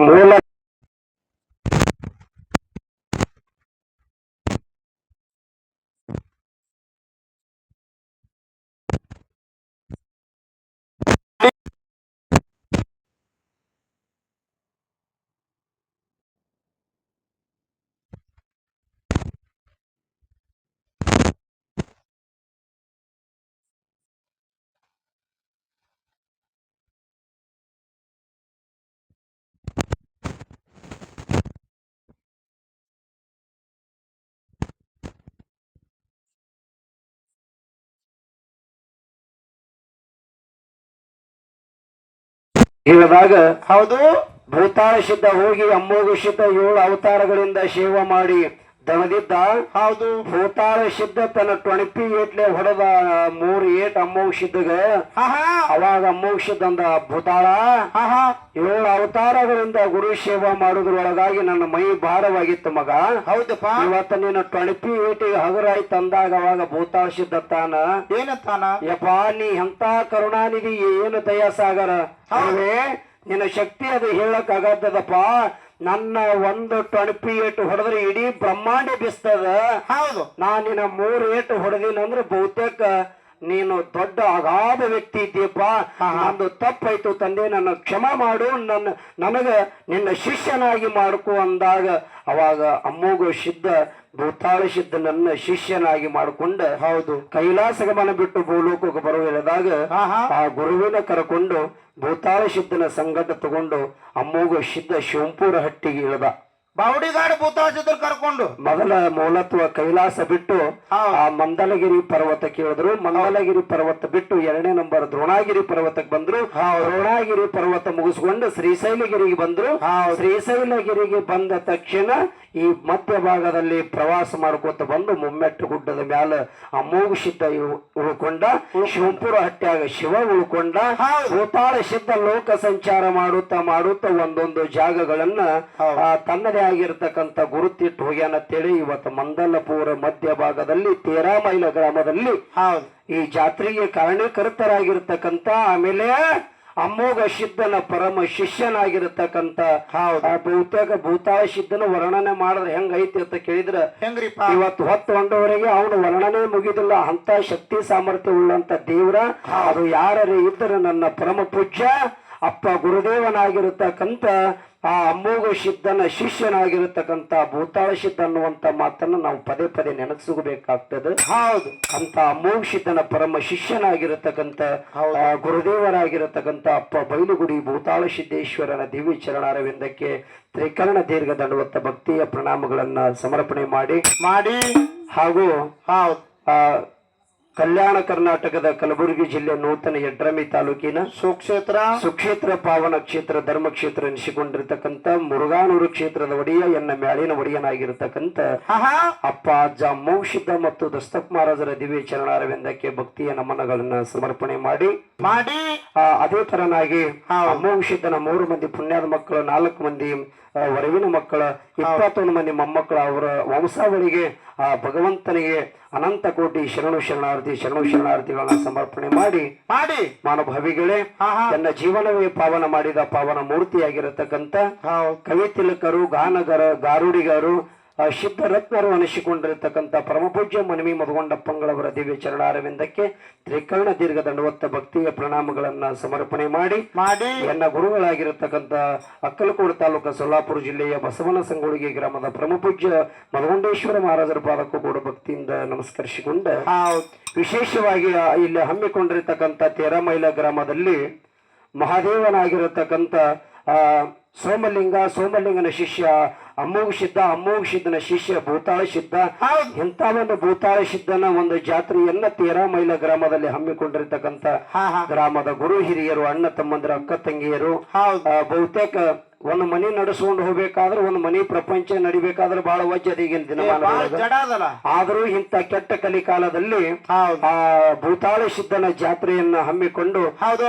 ಮೂಲ ಹೇಳಿದಾಗ ಹೌದು. ಭೂತಾಳ ಸಿದ್ಧ ಹೋಗಿ ಅಮ್ಮೋಗು ಸಿದ್ಧ ಏಳು ಅವತಾರಗಳಿಂದ ಸೇವೆ ಮಾಡಿ ದಣದಿದ್ದ ಹೌದು. ಭೂತಾಳ ಸಿದ್ಧ ತನ್ನ ಟೊಣಪಿ ಏಟ್ಲೆ ಹೊಡೆದ ಮೂರ್ ಏಟ್ ಅಮ್ಮೋಗ ಸಿದ್ಧಗ ಅವಾಗ ಅಮ್ಮೋಗ ಸಿದ್ಧ ಅಂದ ಭೂತಾಳ. ಏಳು ಅವತಾರಗಳಿಂದ ಗುರು ಸೇವಾ ಮಾಡುದ್ರೊಳಗಾಗಿ ನನ್ನ ಮೈ ಭಾರವಾಗಿತ್ತು ಮಗ. ಹೌದಪ್ಪ. ಇವತ್ತ ನೀನು ಟೊಣಪಿ ಏಟಿಗೆ ಹಗುರಾಯ್ತು ಅಂದಾಗ ಅವಾಗ ಭೂತಾಳ ಸಿದ್ಧ ತಾನ ಏನತ್ತಾನ ಯಪ್ಪ ನೀ ಎಂತ ಕರುಣಾನಿಧಿ ಏನು ದಯಾ ಸಾಗರ ನಿನ್ನ ಶಕ್ತಿ ಅದು ಹೇಳಕ್ ಆಗತ್ತದಪ್ಪ ನನ್ನ ಒಂದು ಟ್ವೆಂಟಿ ಏಟ್ ಹೊಡೆದ್ರೆ ಇಡೀ ಬ್ರಹ್ಮಾಂಡ ಬಿಸ್ತದ. ಹೌದು. ನಾನಿನ ನಿನ್ನ ಮೂರು ಏಟು ಹೊಡೆದಿನಂದ್ರೆ ಬಹುತೇಕ ನೀನು ದೊಡ್ಡ ಅಗಾಧ ವ್ಯಕ್ತಿ ಇದ್ದೀಯಪ್ಪ. ನಂದು ತಪ್ಪಾಯ್ತು ತಂದೆ ನನ್ನ ಕ್ಷಮ ಮಾಡು ನನ್ನ ನನಗ ನಿನ್ನ ಶಿಷ್ಯನಾಗಿ ಮಾಡ್ಕೊ ಅಂದಾಗ ಅವಾಗ ಅಮ್ಮಗೂ ಸಿದ್ಧ ಭೂತಾಳ ಸಿದ್ಧನನ್ನ ಶಿಷ್ಯನಾಗಿ ಮಾಡಿಕೊಂಡ ಹೌದು. ಕೈಲಾಸ ಗಮನ ಬಿಟ್ಟು ಭೂಲೋಕಕ್ಕೆ ಬರುವಾಗ ಆ ಗುರುವಿನ ಕರಕೊಂಡು ಭೂತಾಳ ಸಿದ್ಧನ ಸಂಗಟ ತಗೊಂಡು ಅಮ್ಮೋಗ ಸಿದ್ಧ ಶಿವಂಪುರ ಹಟ್ಟಿಗೆ ಇಳಿದ. ಬಾವುಡಿಗಾಡು ಭೂತಾಜಿದ್ರು ಕರ್ಕೊಂಡು. ಮೊದಲ ಮೂಲತ್ವ ಕೈಲಾಸ ಬಿಟ್ಟು. ಆ ಮಂದಲಗಿರಿ ಪರ್ವತಕ್ಕೆ ಕೇಳಿದ್ರು ಮಂಗಲಗಿರಿ ಪರ್ವತ ಬಿಟ್ಟು ಎರಡನೇ ನಂಬರ್ ದ್ರೋಣಾಗಿರಿ ಪರ್ವತಕ್ಕೆ ಬಂದ್ರು. ದ್ರೋಣಾಗಿರಿ ಪರ್ವತ ಮುಗಿಸ್ಕೊಂಡು ಶ್ರೀಶೈಲಗಿರಿಗೆ ಬಂದ್ರು. ಶ್ರೀಶೈಲಗಿರಿಗೆ ಬಂದ ತಕ್ಷಣ ಈ ಮಧ್ಯ ಭಾಗದಲ್ಲಿ ಪ್ರವಾಸ ಮಾಡ್ಕೋತ ಬಂದು ಮುಮ್ಮೆಟ್ಟು ಗುಡ್ಡದ ಮ್ಯಾಲ ಅಮೋಘ ಸಿದ್ಧ ಉಳ್ಕೊಂಡ ಶಿವಪುರ ಹಟ್ಟ್ಯಾಗ ಶಿವ ಉಳ್ಕೊಂಡ ಭೂತಾಳ ಸಿದ್ಧ ಲೋಕ ಸಂಚಾರ ಮಾಡುತ್ತಾ ಮಾಡುತ್ತಾ ಒಂದೊಂದು ಜಾಗಗಳನ್ನ ಆ, ತನ್ನದೇ ಆಗಿರ್ತಕ್ಕಂಥ ಗುರುತಿಟ್ಟು ಹೋಗ್ಯಾನಂತೇಳಿ ಇವತ್ತು ಮಂದಲಪುರ ಮಧ್ಯ ಭಾಗದಲ್ಲಿ ತೇರಾಮೈಲ ಗ್ರಾಮದಲ್ಲಿ ಈ ಜಾತ್ರೆಗೆ ಕಾರಣಕರ್ತರಾಗಿರ್ತಕ್ಕಂಥ ಆಮೇಲೆ ಅಮೋಘ ಸಿದ್ಧನ ಪರಮ ಶಿಷ್ಯನಾಗಿರತಕ್ಕಂತ ಬಹುತೇಕ ಭೂತಾಳ ಸಿದ್ಧನ ವರ್ಣನೆ ಮಾಡಿದ್ರೆ ಹೆಂಗೈತಿ ಅಂತ ಕೇಳಿದ್ರ ಇವತ್ತು ಹೊತ್ತು ಹೊಂಡವರೆಗೆ ಅವನು ವರ್ಣನೆ ಮುಗಿದಿಲ್ಲ ಅಂತ ಶಕ್ತಿ ಸಾಮರ್ಥ್ಯ ಉಳ್ಳಂತ ದೇವ್ರ ಅದು ಯಾರೇ ಇದ್ರೆ ನನ್ನ ಪರಮ ಪೂಜ್ಯ ಅಪ್ಪ ಗುರುದೇವನಾಗಿರತಕ್ಕಂತ ಆ ಅಮ್ಮೋಘ ಸಿದ್ಧನ ಶಿಷ್ಯನಾಗಿರತಕ್ಕಂತ ಭೂತಾಳ ಸಿದ್ಧ ಅನ್ನುವಂತ ಮಾತನ್ನ ನಾವು ಪದೇ ಪದೇ ನೆನಪಿಸಬೇಕಾಗ್ತದೆ ಹೌದು. ಅಂತ ಅಮೋಘ ಸಿದ್ಧನ ಪರಮ ಶಿಷ್ಯನಾಗಿರತಕ್ಕಂತ ಗುರುದೇವರಾಗಿರತಕ್ಕಂತ ಅಪ್ಪ ಬೈಲುಗುಡಿ ಭೂತಾಳ ಸಿದ್ದೇಶ್ವರನ ದಿವ್ಯ ಚರಣಾರವಿಂದಕ್ಕೆ ತ್ರಿಕರಣ ದೀರ್ಘ ದಂಡವತ್ತ ಭಕ್ತಿಯ ಪ್ರಣಾಮಗಳನ್ನ ಸಮರ್ಪಣೆ ಮಾಡಿ ಮಾಡಿ. ಹಾಗೂ ಹೌದು. ಆ, ಕಲ್ಯಾಣ ಕರ್ನಾಟಕದ ಕಲಬುರಗಿ ಜಿಲ್ಲೆ ನೂತನ ಯಡ್ರಮಿ ತಾಲೂಕಿನ ಸುಕ್ಷೇತ್ರ. ಸುಕ್ಷೇತ್ರ ಪಾವನ ಕ್ಷೇತ್ರ ಧರ್ಮಕ್ಷೇತ್ರ ಎನಿಸಿಕೊಂಡಿರ್ತಕ್ಕಂಥ ಮುರುಘಾನೂರು ಕ್ಷೇತ್ರದ ಒಡೆಯ ಎನ್ನ ಮ್ಯಾಳಿನ ಒಡೆಯನಾಗಿರತಕ್ಕಂತ ಅಪ್ಪ ಅಜ್ಜ ಮೌಷಿದ್ದ ಮತ್ತು ದಸ್ತಪ್ ಮಹಾರಾಜರ ದಿವ್ಯ ಚರಣಾರವಿಂದಕ್ಕೆ ಭಕ್ತಿಯ ನಮನಗಳನ್ನ ಸಮರ್ಪಣೆ ಮಾಡಿ. ಮಾಡಿ. ಅದೇ ತರನಾಗಿ ಅಮೋಷಿದ್ದನ ಮೂರು ಮಂದಿ ಪುಣ್ಯದ ಮಕ್ಕಳು ನಾಲ್ಕು ಮಂದಿ ವರವಿನ ಮಕ್ಕಳ ಇಪ್ಪತ್ತೊಂದು ಮಂದಿ ಮೊಮ್ಮಕ್ಕಳು ಅವರ ವಂಶಾವಳಿಗೆ ಆ ಭಗವಂತನಿಗೆ ಅನಂತ ಕೋಟಿ ಶರಣು ಶರಣಾರ್ಥಿ ಶರಣು ಶರಣಾರ್ಥಿಗಳನ್ನ ಸಮರ್ಪಣೆ ಮಾಡಿ ಮಾಡಿ. ಮಾನಭಾವಿಗಳೇ ತನ್ನ ಜೀವನವೇ ಪಾವನ ಮಾಡಿದ ಪಾವನ ಮೂರ್ತಿಯಾಗಿರತಕ್ಕಂತ ಕವಿ ತಿಲಕರು ಗಾನಗರ ಗಾರುಡಿಗರು ಸಿದ್ಧರತ್ನರು ಅನಿಸಿಕೊಂಡಿರತಕ್ಕಂಥ ಪರಮಪೂಜ್ಯ ಮನವಿ ಮಧುಗೊಂಡಪ್ಪಂಗಳವರ ದಿವ್ಯ ಚರಣಾರವಿಂದಕ್ಕೆ ತ್ರಿಕರ್ಣ ದೀರ್ಘ ದಂಡವತ್ತ ಭಕ್ತಿಯ ಪ್ರಣಾಮಗಳನ್ನ ಸಮರ್ಪಣೆ ಮಾಡಿ ಮಾಡಿ. ಎನ್ನ ಗುರುಗಳಾಗಿರತಕ್ಕಂಥ ಅಕ್ಕಲಕೋಡು ತಾಲೂಕು ಸೊಲ್ಲಾಪುರ ಜಿಲ್ಲೆಯ ಬಸವನ ಸಂಗೊಳಿಗೆ ಗ್ರಾಮದ ಪರಮಪೂಜ್ಯ ಮಧುಗೊಂಡೇಶ್ವರ ಮಹಾರಾಜರ ಪಾದಕ್ಕೂ ಕೂಡ ಭಕ್ತಿಯಿಂದ ನಮಸ್ಕರಿಸಿಕೊಂಡು ವಿಶೇಷವಾಗಿ ಇಲ್ಲಿ ಹಮ್ಮಿಕೊಂಡಿರ್ತಕ್ಕಂಥ ತೇರಮೈಲ ಗ್ರಾಮದಲ್ಲಿ ಮಹಾದೇವನಾಗಿರತಕ್ಕಂಥ ಆ, ಸೋಮಲಿಂಗ ಸೋಮಲಿಂಗನ ಶಿಷ್ಯ ಅಮ್ಮೋಗ ಸಿದ್ಧ ಅಮ್ಮೋಗ ಸಿದ್ಧನ ಶಿಷ್ಯ ಭೂತಾಳ ಸಿದ್ಧ. ಎಂತ ಇಂಥ ಒಂದು ಭೂತಾಳ ಸಿದ್ಧನ ಒಂದು ಜಾತ್ರೆಯನ್ನ ತೇರಾಮೈಲ ಗ್ರಾಮದಲ್ಲಿ ಹಮ್ಮಿಕೊಂಡಿರ್ತಕ್ಕಂಥ ಗ್ರಾಮದ ಗುರು ಹಿರಿಯರು ಅಣ್ಣ ತಮ್ಮಂದ್ರ ಅಕ್ಕ ತಂಗಿಯರು ಬಹುತೇಕ ಒಂದು ಮನಿ ನಡೆಸ್ಕೊಂಡು ಹೋಗ್ಬೇಕಾದ್ರೆ ಒಂದು ಮನಿ ಪ್ರಪಂಚ ನಡಿಬೇಕಾದ್ರೆ ಬಹಳ ವಜ್ಜದ ಈಗಿನ ದಿನ ಆದ್ರೂ ಇಂಥ ಕೆಟ್ಟ ಕಲಿಕಾಲದಲ್ಲಿ ಆ ಭೂತಾಳ ಸಿದ್ಧನ ಜಾತ್ರೆಯನ್ನ ಹಮ್ಮಿಕೊಂಡು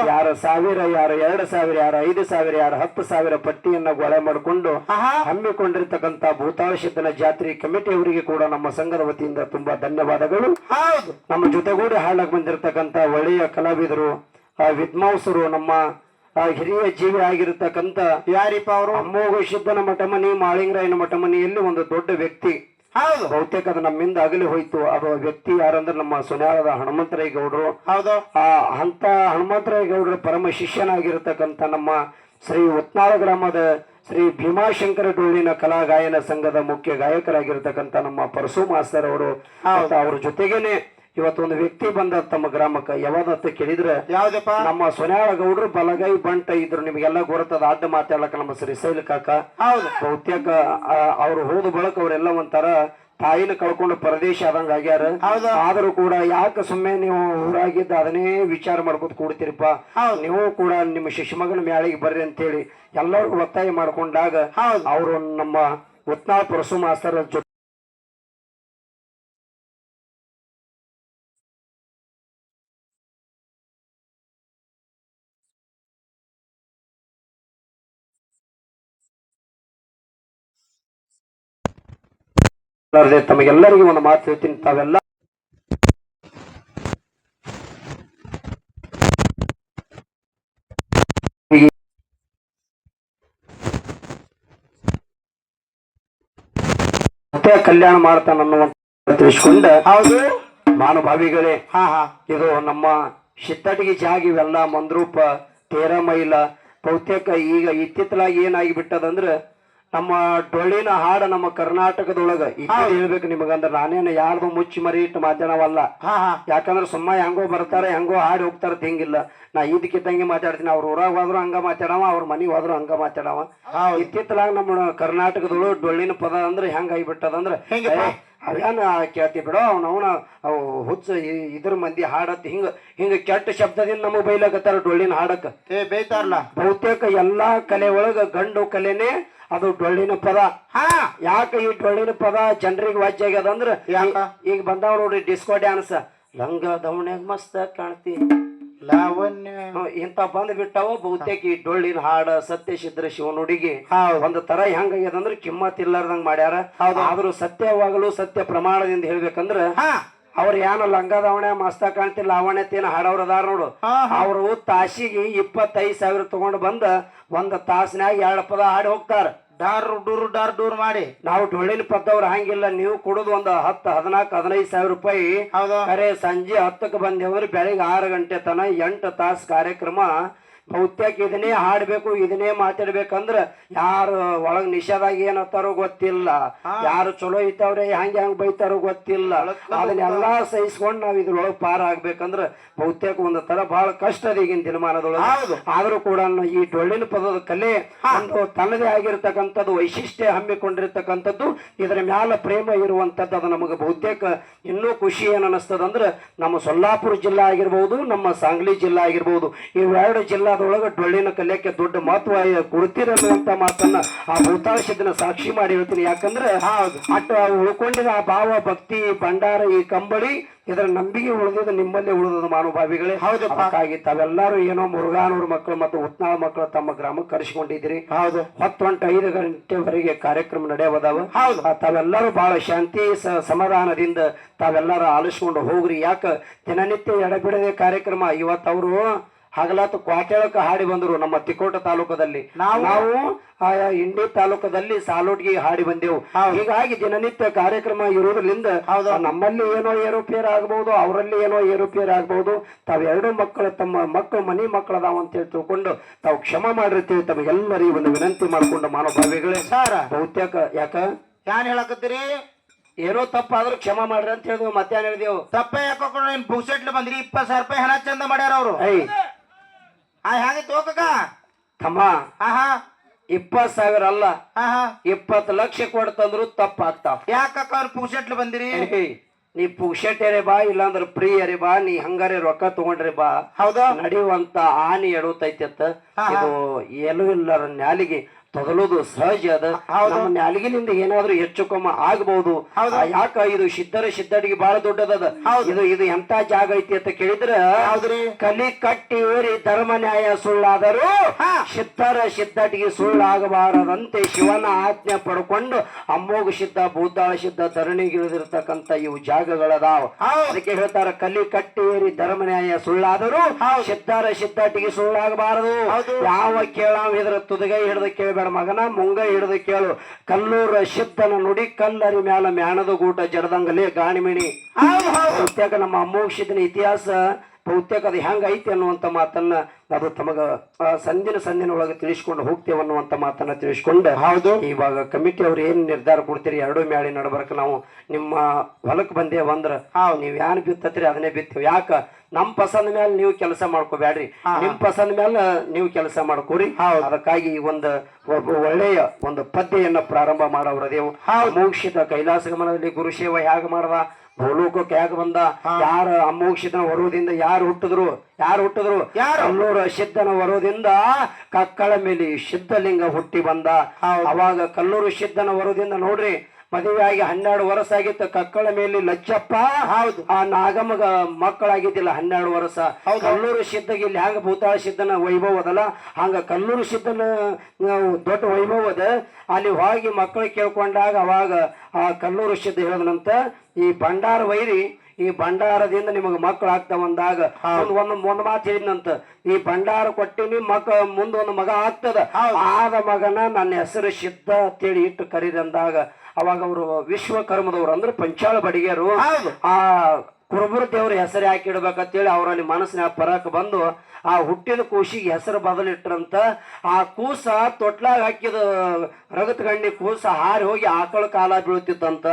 ಯಾರ ಸಾವಿರ ಯಾರ ಎರಡು ಸಾವಿರ ಯಾರ ಐದು ಸಾವಿರ ಯಾರ ಹತ್ತು ಸಾವಿರ ಪಟ್ಟಿಯನ್ನ ಗೊಳೆ ಮಾಡಿಕೊಂಡು ಹಮ್ಮಿಕೊಂಡಿರ್ತಕ್ಕಂತ ಹಮ್ಮಿಕೊಂಡಿರ್ತಕ್ಕಂಥ ಭೂತಾಳ ಸಿದ್ಧನ ಜಾತ್ರೆ ಕಮಿಟಿಯವರಿಗೆ ಕೂಡ ನಮ್ಮ ಸಂಘದ ವತಿಯಿಂದ ತುಂಬಾ ಧನ್ಯವಾದಗಳು. ನಮ್ಮ ಜೊತೆಗೂಡಿ ಹಾಡಕ್ ಬಂದಿರತಕ್ಕಂತ ಒಳ್ಳೆಯ ಕಲಾವಿದರು ಆ, ವಿದ್ವಾಂಸರು ನಮ್ಮ ಆ ಹಿರಿಯ ಜೀವಿ ಆಗಿರತಕ್ಕಂತ ಯಾರಿಪ್ಪ ಅವರು? ಅಮ್ಮೋಘ ಸಿದ್ದನ ಮಠಮನಿ ಮಾಳಿಂಗರಾಯನ ಮಠಮನಿಯಲ್ಲಿ ಒಂದು ದೊಡ್ಡ ವ್ಯಕ್ತಿ. ಹೌದು. ಬಹುತೇಕ ಅದು ನಮ್ಮಿಂದ ಅಗಲಿ ಹೋಯ್ತು. ಅದು ವ್ಯಕ್ತಿ ಯಾರಂದ್ರೆ ನಮ್ಮ ಸುನಾರದ ಹನುಮಂತರಾಯ ಗೌಡರು. ಹೌದು. ಆ ಅಂತ ಹನುಮಂತರಾಯ ಗೌಡರ ಪರಮ ಶಿಷ್ಯನಾಗಿರತಕ್ಕಂತ ನಮ್ಮ ಶ್ರೀ ಉತ್ನಾಳ ಗ್ರಾಮದ ಶ್ರೀ ಭೀಮಾಶಂಕರ ಡೋಳಿನ ಕಲಾ ಗಾಯನ ಸಂಘದ ಮುಖ್ಯ ಗಾಯಕರಾಗಿರ್ತಕ್ಕಂಥ ನಮ್ಮ ಪರಸು ಮಾಸ್ತರ್ ಅವರು. ಅವ್ರ ಜೊತೆಗೇನೆ ಇವತ್ತೊಂದು ವ್ಯಕ್ತಿ ಬಂದ ತಮ್ಮ ಗ್ರಾಮಕ್ಕೆ ಯಾವ್ದಂತ ಕೇಳಿದ್ರೆ ಯಾವ್ದಪ್ಪ ನಮ್ಮ ಸೊನ್ಯಾಳ ಗೌಡ್ರು ಬಲಗೈ ಬಂಟ ಇದ್ರು ನಿಮ್ಗೆಲ್ಲ ಗೊರತದ ಅಡ್ಡ ಮಾತಾಡ್ಲಕ್ಕ ನಮ್ಮ ಶ್ರೀಶೈಲ ಕಾಕ ಹೌದು ಬಹುತೇಕ ಅವ್ರು ಹೋದ ಬಳಕ ಅವರೆಲ್ಲ ಒಂಥರ ತಾಯಿನ ಕಳ್ಕೊಂಡು ಪರದೇಶ ಆದಂಗ ಆಗ್ಯಾರ. ಆದರೂ ಕೂಡ ಯಾಕೆ ಸುಮ್ಮನೆ ನೀವು ಊರಾಗಿದ್ದ ಅದನ್ನೇ ವಿಚಾರ ಮಾಡ್ಕೊತ ಕೂಡ್ತೀರಿಪ್ಪ. ನೀವು ಕೂಡ ನಿಮ್ಮ ಶಿಶುಮಗನ ಮ್ಯಾಳಿಗೆ ಬರ್ರಿ ಅಂತೇಳಿ ಎಲ್ಲರೂ ಒತ್ತಾಯ ಮಾಡ್ಕೊಂಡಾಗ. ಅವರು ನಮ್ಮ ಉತ್ನಾಳ್ ಪರಸು ಮಾಸ್ತರ್ ಜೊತೆ ತಮಗೆಲ್ಲರಿಗೂ ಒಂದು ಮಾತು ಹೇಳ್ತೀನಿ. ತಾವೆಲ್ಲ ಮತ್ತೆ ಕಲ್ಯಾಣ ಮಾಡ್ತಾನ ಅನ್ನುವಂತ ತಿಳಿಸ್ಕೊಂಡ. ಹೌದು. ಭಾನುಭಾವಿಗಳೇ ಹಾ ಹಾ. ಇದು ನಮ್ಮ ಶಿತ್ತಟಿಗೆ ಜಾಗ ಇವೆಲ್ಲ ಮಂದ್ರೂಪ ತೇರಮೈಲ ಬಹುತೇಕ ಈಗ ಇತ್ತಿತ್ತಲಾಗಿ ಏನಾಗಿ ಬಿಟ್ಟದಂದ್ರ ನಮ್ಮ ಡೊಳ್ಳಿನ ಹಾಡ ನಮ್ಮ ಕರ್ನಾಟಕದೊಳಗ. ಹೇಳ್ಬೇಕು ನಿಮಗಂದ್ರ ನಾನೇನು ಯಾರ್ದು ಮುಚ್ಚಿ ಮರಿ ಇಟ್ಟು ಮಾತಾಡವಲ್ಲ. ಯಾಕಂದ್ರೆ ಸುಮ್ಮ ಹೆಂಗೋ ಬರ್ತಾರೆ ಹೆಂಗೋ ಹಾಡಿ ಹೋಗ್ತಾರ ಹಿಂಗಿಲ್ಲ. ನಾ ಇದಕ್ಕಿದ್ದಂಗೆ ಮಾತಾಡ್ತೀನಿ ಅವ್ರ ಊರಾಗ ಹೋದ್ರು ಹಂಗ ಮಾತಾಡವ ಅವ್ರ ಮನೆಗೆ ಹೋದ್ರು ಹಂಗ ಮಾತಾಡವ. ಇತ್ತಿತ್ತಲಾಗ ನಮ್ಮ ಕರ್ನಾಟಕದೊಳಗೆ ಡೊಳ್ಳಿನ ಪದ ಅಂದ್ರೆ ಹೆಂಗ ಆಗಿಬಿಟ್ಟದಂದ್ರ ಅವೇನ ಕೇಳ್ತಿ ಬಿಡೋ ಅವನವನ ಅವು ಹುಚ್ಚ ಇದ್ರ ಮಂದಿ ಹಾಡತ್ ಹಿಂಗ ಹಿಂಗ ಕೆಟ್ಟ ಶಬ್ದದಿಂದ ನಮಗ್ ಬೈಲಕತ್ತಾರ ಡೊಳ್ಳಿನ ಹಾಡಕ್ಕ ಏ ಬೇಯ್ತಾರಲ್ಲ ಬಹುತೇಕ ಎಲ್ಲಾ ಕಲೆ ಒಳಗ ಗಂಡು ಕಲೆನೇ ಅದು ಡೊಳ್ಳಿನ ಪದ. ಹಾ. ಯಾಕ ಈ ಡೊಳ್ಳಿನ ಪದ ಜನರಿಗೆ ವಾಜ್ಯ ಆಗ್ಯದ ಅಂದ್ರೆ? ಈಗ ಬಂದಾವ ನೋಡ್ರಿ ಡಿಸ್ಕೋ ಡ್ಯಾನ್ಸ್ ಲಂಗ ದವಣ್ಯಾಗ ಮಸ್ತ್ ಕಾಣ್ತಿ. ಲಾವಣ್ಯ. ಇಂತ ಬಂದ್ ಬಿಟ್ಟಾವ ಬಹುತೇಕ ಈ ಡೊಳ್ಳಿನ ಹಾಡ ಸತ್ಯ ಸಿದ್ರ ಶಿವನುಡಿಗೆ ಹುಡುಗಿ ಒಂದ್ ತರ ಹೆಂಗಾಗ್ಯದ ಅಂದ್ರೆ ಕಿಮ್ಮತ್ ಇಲ್ಲಾರ್ದಂಗ್ ಮಾಡ್ಯಾರ. ಆದ್ರೂ ಸತ್ಯವಾಗಲು ಸತ್ಯ ಪ್ರಮಾಣದಿಂದ ಹೇಳ್ಬೇಕಂದ್ರ ಅವ್ರ ಏನ ಲಂಗದವಣೆ ಮಸ್ತ ಕಾಣ್ತಿ ಲಾವಣ್ಯ ತೇನ ಹಾಡವ್ರ ಅದಾರ ನೋಡು. ಅವರು ತಾಸಿಗೆ ಇಪ್ಪತ್ತೈದು ಸಾವಿರ ತಗೊಂಡ್ ಬಂದ ಒಂದ್ ತಾಸಿನ್ಯಾಗ ಎರಡು ಪದ ಹಾಡಿ ಹೋಗ್ತಾರ. ಡಾರ್ ಡೂರ್ ಡಾರ್ ಡೂರ್ ಮಾಡಿ. ನಾವು ಡೊಳ್ಳಿನ ಪದ್ದವ್ರ ಹಂಗಿಲ್ಲ ನೀವು ಕೊಡುದು ಒಂದು ಹತ್ತು ಹದಿನಾಲ್ಕು ಹದಿನೈದು ಸಾವಿರ ರೂಪಾಯಿ. ಅರೆ ಖರೆ ಸಂಜೆ ಹತ್ತಕ್ಕೆ ಬಂದೇವಂದ್ರೆ ಬೆಳಿಗ್ಗೆ ಆರು ಗಂಟೆ ತನ ಎಂಟು ತಾಸು ಕಾರ್ಯಕ್ರಮ ಬಹುತೇಕ ಇದನ್ನೇ ಹಾಡ್ಬೇಕು ಇದನ್ನೇ ಮಾತಾಡ್ಬೇಕಂದ್ರ ಯಾರು ಒಳಗ್ ನಿಷೇಧಾಗಿ ಏನತ್ತಾರೋ ಗೊತ್ತಿಲ್ಲ. ಯಾರು ಚಲೋ ಇತ್ತವ್ರೆ ಹಂಗ ಹೆಂಗ್ ಬೈತಾರೋ ಗೊತ್ತಿಲ್ಲ. ಅದನ್ನೆಲ್ಲಾ ಸಹಿಸ್ಕೊಂಡು ನಾವ್ ಇದ್ರೊಳಗ್ ಪಾರ ಆಗ್ಬೇಕಂದ್ರ ಬಹುತೇಕ ಒಂದ್ ತರ ಬಹಳ ಕಷ್ಟ ಅದ ಈಗಿನ ದಿನಮಾನದೊಳಗ. ಆದ್ರೂ ಕೂಡ ಈ ಡೊಳ್ಳಿನ ಪದದ ಕಲೆ ಒಂದು ತನ್ನದೇ ಆಗಿರ್ತಕ್ಕಂಥದ್ದು ವೈಶಿಷ್ಟ್ಯ ಹಮ್ಮಿಕೊಂಡಿರ್ತಕ್ಕಂಥದ್ದು ಇದರ ಮ್ಯಾಲ ಪ್ರೇಮ ಇರುವಂತದ್ದು ಅದು ನಮಗೆ ಬಹುತೇಕ ಇನ್ನೂ ಖುಷಿ ಏನ್ ಅನಸ್ತದಂದ್ರ ನಮ್ಮ ಸೊಲ್ಲಾಪುರ ಜಿಲ್ಲಾ ಆಗಿರ್ಬಹುದು ನಮ್ಮ ಸಾಂಗ್ಲಿ ಜಿಲ್ಲಾ ಆಗಿರ್ಬಹುದು ಇವೆರಡು ಜಿಲ್ಲಾದೊಳಗೆ ಡೊಳ್ಳಿನ ಕಲ್ಯಕ್ಕೆ ದೊಡ್ಡ ಮಹತ್ವ ಕೊಡ್ತಿರನ್ನುವಂತ ಮಾತನ್ನ ಆ ಭೂತಾಶದನ್ನ ಸಾಕ್ಷಿ ಮಾಡಿ ಹೇಳ್ತೀನಿ. ಯಾಕಂದ್ರೆ ಅಟ್ಟು ಉಳ್ಕೊಂಡಿರೋ ಉಳ್ಕೊಂಡಿದ ಆ ಭಾವ ಭಕ್ತಿ ಭಂಡಾರ ಈ ಕಂಬಳಿ ಇದರ ನಂಬಿಕೆ ಉಳಿದ ನಿಮ್ಮಲ್ಲೇ ಉಳಿದದ ಮಾನುಭಾವಿಗಳೇ ಹೌದು ಹಾಗಾಗಿ ತಾವೆಲ್ಲರೂ ಏನೋ ಮುರುಘಾನೂರ್ ಮಕ್ಕಳು ಮತ್ತು ಉತ್ನಾಳ ಮಕ್ಕಳು ತಮ್ಮ ಗ್ರಾಮಕ್ಕೆ ಕರೆಸಿಕೊಂಡಿದ್ದೀರಿ. ಹೌದು. ಹತ್ತು ಗಂಟೆ ಐದು ಗಂಟೆವರೆಗೆ ಕಾರ್ಯಕ್ರಮ ನಡೆಯವದಾವ. ಹೌದು. ತಾವೆಲ್ಲರೂ ಬಹಳ ಶಾಂತಿ ಸಮಾಧಾನದಿಂದ ತಾವೆಲ್ಲರೂ ಆಲಿಸ್ಕೊಂಡು ಹೋಗ್ರಿ. ಯಾಕ ದಿನನಿತ್ಯ ಎಡಬಿಡದೆ ಕಾರ್ಯಕ್ರಮ ಇವತ್ತು ಅವರು ಹಗಲಾತು ಕ್ವಾಟೇಳಕ ಹಾಡಿ ಬಂದರು ನಮ್ಮ ತಿಕೋಟ ತಾಲೂಕದಲ್ಲಿ. ನಾವು- ಇಂಡಿ ತಾಲೂಕದಲ್ಲಿ ಸಾಲೋಟ್ಗೆ ಹಾಡಿ ಬಂದೆವು. ಹೀಗಾಗಿ ದಿನನಿತ್ಯ ಕಾರ್ಯಕ್ರಮ ಇರೋದ್ರಿಂದ. ನಮ್ಮಲ್ಲಿ ಏನೋ ಏರುಪೇರು ಆಗಬಹುದು ಅವರಲ್ಲಿ ಏನೋ ಏರುಪೇರು ಆಗಬಹುದು ತಾವೆರಡು ಮಕ್ಕಳು ತಮ್ಮ ಮಕ್ಕಳು ಮನಿ ಮಕ್ಕಳದಾವ ಅಂತ ಹೇಳಿ ತಿಳ್ಕೊಂಡು ತಾವು ಕ್ಷಮ ಮಾಡಿರ್ತೀವಿ ತಮಗೆಲ್ಲರಿಗೂ ಒಂದು ವಿನಂತಿ ಮಾಡಿಕೊಂಡು ಮಾನವಭಾವಿಗಳೇ ಸಾರ. ಬಹುತೇಕ ಯಾಕ? ಯಾನ್ ಹೇಳಕತ್ತೀರಿ? ಏನೋ ತಪ್ಪಾದ್ರೂ ಕ್ಷಮ ಮಾಡ್ರಿ ಅಂತ ಹೇಳಿದ್ವಿ ಮಧ್ಯಾಹ್ನ ಹೇಳಿದೆವು? ತಪ್ಪ ಯಾಕೋ ನೀನ್ ಪುಕ್ಸೆಟ್ಲಿ ಬಂದ್ರಿ ಇಪ್ಪತ್ತು ಸಾವಿರ ರೂಪಾಯಿ ಹಣ ಚಂದ ಮಾಡ್ಯಾರ ಅವರು. ಐ ಆ ಹೆಂಗಿತ್ತು ಹೋಗಕ್ಕ ತಮ್ಮ ಆಹಾ ಇಪ್ಪತ್ ಸಾವಿರ ಅಲ್ಲ. ಆಹಾ ಇಪ್ಪತ್ತು ಲಕ್ಷ ಕೊಡ್ತಂದ್ರು ತಪ್ಪಾಗ್ತಾವ ಯಾಕಕ್ಕ ಅವ್ರು ಪುಕ್ಸೆಟ್ಲಿ ಬಂದಿರಿ? ನೀ ನೀ ಪುಕ್ಷಟೆರೆ ಬಾ ಇಲ್ಲಾಂದ್ರ ಫ್ರೀ ಅರೆ ಬಾ ನೀ ಹಂಗಾರೆ ರೊಕ್ಕ ತಗೊಂಡ್ರೆ ಬಾ. ಹೌದಾ? ನಡೆಯುವಂತ ಆನಿ ಎಡುತ್ತೈತೆ ಹಾ, ಹಾ. ಇದು ಎಲ್ಲೂ ಇಲ್ಲರ ನ್ಯಾಲಿಗೆ ತೊದಲುದು ಸಹಜ ಅದ. ನಮ್ಮ ನಾಲಿಗೆಲಿಂದ ಏನಾದ್ರೂ ಹೆಚ್ಚು ಕಮ್ಮ ಆಗಬಹುದು ಹೌದು. ಯಾಕ ಇದು ಸಿದ್ಧರ ಸಿದ್ಧಡಿಗೆ ಬಹಳ ದೊಡ್ಡದದ ಇದು ಇದು ಎಂತ ಜಾಗ ಐತಿ ಅಂತ ಕೇಳಿದ್ರ ಕಲಿ ಕಟ್ಟಿ ಏರಿ ಧರ್ಮ ನ್ಯಾಯ ಸುಳ್ಳಾದರೂ. ಸಿದ್ಧರ ಸಿದ್ಧಟಿಗೆ ಸುಳ್ಳಾಗಬಾರದಂತೆ ಶಿವನ ಆಜ್ಞೆ ಪಡ್ಕೊಂಡು ಅಮ್ಮೋಗ ಸಿದ್ಧ ಭೂತಾಳ ಸಿದ್ಧ ಧರಣಿಗಿಳಿದಿರ್ತಕ್ಕಂತ ಇವು ಜಾಗಗಳದಾವ. ಅದಕ್ಕೆ ಹೇಳ್ತಾರ ಕಲಿ ಕಟ್ಟಿ ಏರಿ ಧರ್ಮ ನ್ಯಾಯ ಸುಳ್ಳಾದರೂ. ಸಿದ್ಧರ ಸಿದ್ಧಟಿಗೆ ಸುಳ್ಳಾಗಬಾರದು. ಯಾವ ಕೇಳಾವ ಇದ್ರ ತುದಗೈ ಹಿಡಿದು ಕೇಳಬೇಡ ಮಗನ ಮುಂಗ ಹಿಡಿದು ಕೇಳು. ಕಲ್ಲೂರ ಶಿದ್ದನ ನುಡಿ ಕಲ್ಲರಿ ಮ್ಯಾಲ ಮ್ಯಾಣದ ಗೂಟ ಜಡದಂಗಲೇ ಗಾಣಿಮಿಣಿ. ಬಹುತೇಕ ನಮ್ಮ ಅಮೋಕ್ಷಿತನ ಇತಿಹಾಸ ಬಹುತೇಕ ಅದು ಹೆಂಗೈತಿ ಅನ್ನುವಂತ ಮಾತನ್ನ ಅದು ತಮಗ ಸಂದಿನ ಸಂದಿನ ಒಳಗೆ ತಿಳಿಸ್ಕೊಂಡು ಹೋಗ್ತೇವೆ ಅನ್ನುವಂತ ಮಾತನ್ನ ತಿಳಿಸ್ಕೊಂಡು. ಹೌದು. ಇವಾಗ ಕಮಿಟಿ ಅವ್ರು ಏನ್ ನಿರ್ಧಾರ ಕೊಡ್ತೀರಿ? ಎರಡು ಮ್ಯಾಳಿ ನಡ್ಬರ್ಕ ನಾವು ನಿಮ್ಮ ಹೊಲಕ್ ಬಂದೇವ ಅಂದ್ರ ನೀವ್ ಯಾನ್ ಬಿತ್ತತ್ರಿ ಅದನ್ನೇ ಬಿತ್ತೇವೆ. ಯಾಕ? ನಮ್ ಪಸಂದ್ ಮೇಲೆ ನೀವು ಕೆಲಸ ಮಾಡ್ಕೋಬ್ಯಾಡ್ರಿ. ನಿಮ್ ಪಸಂದ್ ಮೇಲೆ ನೀವು ಕೆಲಸ ಮಾಡ್ಕೋರಿ. ಅದಕ್ಕಾಗಿ ಈ ಒಂದು ಒಳ್ಳೆಯ ಒಂದು ಪದ್ಯೆಯನ್ನ ಪ್ರಾರಂಭ ಮಾಡವ್ರದೇವು ಮೋಕ್ಷಿತ ಕೈಲಾಸ ಗಮನದಲ್ಲಿ ಗುರುಶೇವ ಹೇಗ ಮಾಡದ? ಭೂಲೋಕಕ್ಕೆ ಹೇಗ ಬಂದ? ಯಾರ ಅಮೋಕ್ಷಿತ ವರೋದಿಂದ ಯಾರು ಹುಟ್ಟಿದ್ರು? ಯಾರು ಹುಟ್ಟಿದ್ರು? ಯಾರು? ಕಲ್ಲೂರ ಸಿದ್ಧನ ವರೋದಿಂದ ಕಕ್ಕಳ ಮೇಲೆ ಸಿದ್ಧಲಿಂಗ ಹುಟ್ಟಿ ಬಂದ. ಅವಾಗ ಕಲ್ಲೂರು ಸಿದ್ಧನ ವರದಿಂದ ನೋಡ್ರಿ ಮದುವೆಯಾಗಿ ಹನ್ನೆರಡು ವರ್ಷ ಆಗಿತ್ತು. ಕಕ್ಕಳ ಮೇಲೆ ಲಚ್ಚಪ್ಪ ಹೌದು. ಆ ನಾಗಮ್ಮಗ ಮಕ್ಕಳಾಗಿದ್ದಿಲ್ಲ ಹನ್ನೆರಡು ವರ್ಷ. ಕಲ್ಲೂರು ಸಿದ್ಧಗೆ ಇಲ್ಲಿ ಹ್ಯಾಂಗ ಭೂತಾಳ ಸಿದ್ಧನ ವೈಭವ ಅದಲ್ಲ? ಹಂಗ ಕಲ್ಲೂರು ಸಿದ್ಧನ ದೊಡ್ಡ ವೈಭವ ಅದ. ಅಲ್ಲಿ ಹೋಗಿ ಮಕ್ಕಳು ಕೇಳ್ಕೊಂಡಾಗ ಅವಾಗ ಆ ಕಲ್ಲೂರು ಸಿದ್ಧ ಹೇಳದನಂತ ಈ ಭಂಡಾರ ವೈರಿ ಈ ಭಂಡಾರದಿಂದ ನಿಮಗೆ ಮಕ್ಕಳು ಆಗ್ತಾವ ಅಂದಾಗ ಒಂದ್ ಒಂದು ಒಂದ್ ಮಾತು ಹೇಳಿದಂತ ಈ ಭಂಡಾರ ಕೊಟ್ಟಿನಿ ಮಕ್ಕ ಮುಂದ ಒಂದು ಮಗ ಆಗ್ತದ? ಆದ ಮಗನ ನನ್ನ ಹೆಸರು ಸಿದ್ಧ ಅಂತೇಳಿ ಇಟ್ಟು ಕರೀದಂದಾಗ ಅವಾಗ ಅವರು ವಿಶ್ವಕರ್ಮದವ್ರು ಅಂದ್ರೆ ಪಂಚಾಳ ಬಡಿಗೆರು ಆ ಕುರುಬರ ದೇವ್ರ ಹೆಸರು ಯಾಕೆ ಇಡ್ಬೇಕಂತೇಳಿ ಅವರಲ್ಲಿ ಮನಸ್ಸಿನ ಪರಕ್ಕೆ ಬಂದು ಆ ಹುಟ್ಟಿದ ಕೂಸಿಗೆ ಹೆಸರು ಬದಲಿಟ್ರಂತ ಆ ಕೂಸ ತೊಟ್ಲಾಗ ಹಾಕಿದ ರಗತ್ ಗಂಡಿ ಕೂಸ ಹಾರಿ ಹೋಗಿ ಆಕಳ ಕಾಲ ಬೀಳ್ತಿತ್ತಂತ.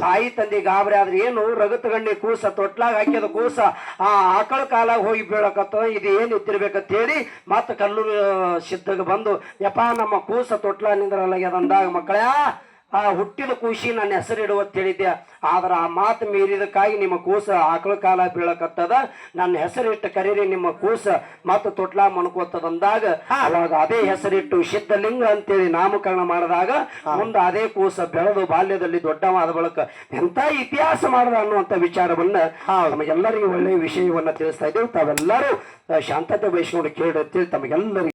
ತಾಯಿ ತಂದೆ ಗಾಬರಿ ಆದ್ರೆ ಏನು ರಗತ್ ಗಂಡಿ ಕೂಸ ತೊಟ್ಲಾಗ ಹಾಕಿದ ಕೂಸ ಆ ಆಕಳ ಕಾಲಾಗ ಹೋಗಿ ಬೀಳಕತ್ತ ಇದು ಏನು ಇತ್ತಿರ್ಬೇಕಂತ ಹೇಳಿ ಮತ್ತೆ ಕಲ್ಲೂರು ಸಿದ್ಧಗೆ ಬಂದು ಯಪ್ಪ ನಮ್ಮ ಕೂಸ ತೊಟ್ಲ ನಿಂದ್ರಲ್ಲ ಅಂದಾಗ ಮಕ್ಕಳೇ ಆ ಹುಟ್ಟಿದ ಕೂಸಿ ನನ್ನ ಹೆಸರು ಅಂತ ಹೇಳಿದ್ದೆ. ಆದ್ರೆ ಆ ಮಾತು ಮೀರಿದಕ್ಕಾಗಿ ನಿಮ್ಮ ಕೂಸ ಆಕಳ ಕಾಲ ಬೀಳಕತ್ತದ. ನನ್ನ ಹೆಸರಿಟ್ಟು ಕರೀರಿ ನಿಮ್ಮ ಕೂಸ. ಮತ್ತು ತೊಟ್ಲ ಮಣಕೋತದ ಅಂದಾಗ ಅವಾಗ ಅದೇ ಹೆಸರಿಟ್ಟು ಸಿದ್ಧಲಿಂಗ ಅಂತೇಳಿ ನಾಮಕರಣ ಮಾಡಿದಾಗ ಮುಂದೆ ಅದೇ ಕೂಸ ಬೆಳೆದು ಬಾಲ್ಯದಲ್ಲಿ ದೊಡ್ಡವಾದ ಬಳಕ ಎಂತ ಇತಿಹಾಸ ಮಾಡದ ಅನ್ನುವಂತ ವಿಚಾರವನ್ನ ನಮಗೆಲ್ಲರಿಗೂ ಒಳ್ಳೆಯ ವಿಷಯವನ್ನ ತಿಳಿಸ್ತಾ ಇದ್ದೇವೆ. ತಾವೆಲ್ಲರೂ ಶಾಂತತೆ ವಹಿಸಿಕೊಂಡು ಕೇಳಿ ತಮಗೆಲ್ಲರಿಗೂ